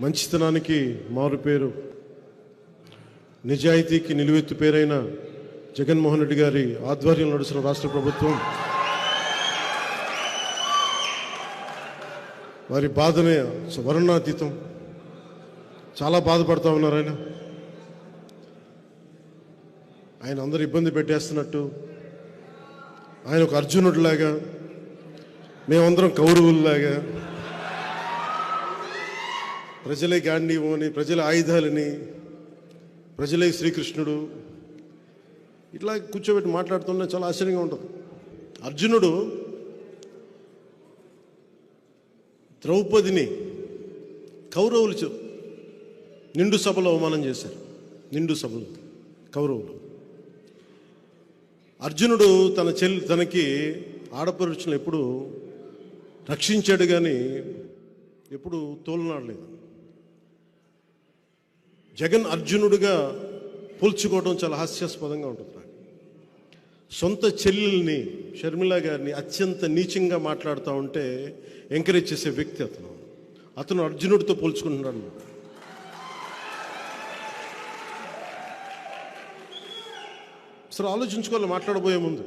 మంచితనానికి మారు పేరు. నిజాయితీకి నిలువెత్తు పేరైన జగన్మోహన్ రెడ్డి గారి ఆధ్వర్యంలో నడుస్తున్న రాష్ట్ర ప్రభుత్వం వారి బాధనే వర్ణాతీతం చాలా బాధపడుతూ ఉన్నారు ఆయన. ఆయన అందరు ఇబ్బంది పెట్టేస్తున్నట్టు. ఆయన ఒక అర్జునుడిలాగా మేమందరం కౌరవుల్లాగా ప్రజలే గాంధీవు అని ప్రజల ఆయుధాలని ప్రజలే శ్రీకృష్ణుడు. ఇట్లా కూర్చోబెట్టి మాట్లాడుతున్నా చాలా ఆశ్చర్యంగా ఉంటుంది. అర్జునుడు ద్రౌపదిని కౌరవులు చె- నిండు సభలో అవమానం చేశారు. నిండు సభలో కౌరవులు. అర్జునుడు తన చెల్లి తనకి ఆడపరుచులు ఎప్పుడు రక్షించాడు కానీ ఎప్పుడు తోలనాడలేదు. జగన్ అర్జునుడిగా పోల్చుకోవడం చాలా హాస్యాస్పదంగా ఉంటుంది నాకు సొంత చెల్లెల్ని షర్మిల గారిని అత్యంత నీచంగా మాట్లాడుతూ ఉంటే ఎంకరేజ్ చేసే వ్యక్తి అతను. అతను అర్జునుడితో పోల్చుకుంటున్నాడు అసలు ఆలోచించుకోవాలి మాట్లాడబోయే ముందు.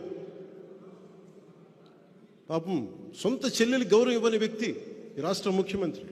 పాపం సొంత చెల్లెలు గౌరవం ఇవ్వని వ్యక్తి ఈ రాష్ట్ర ముఖ్యమంత్రి.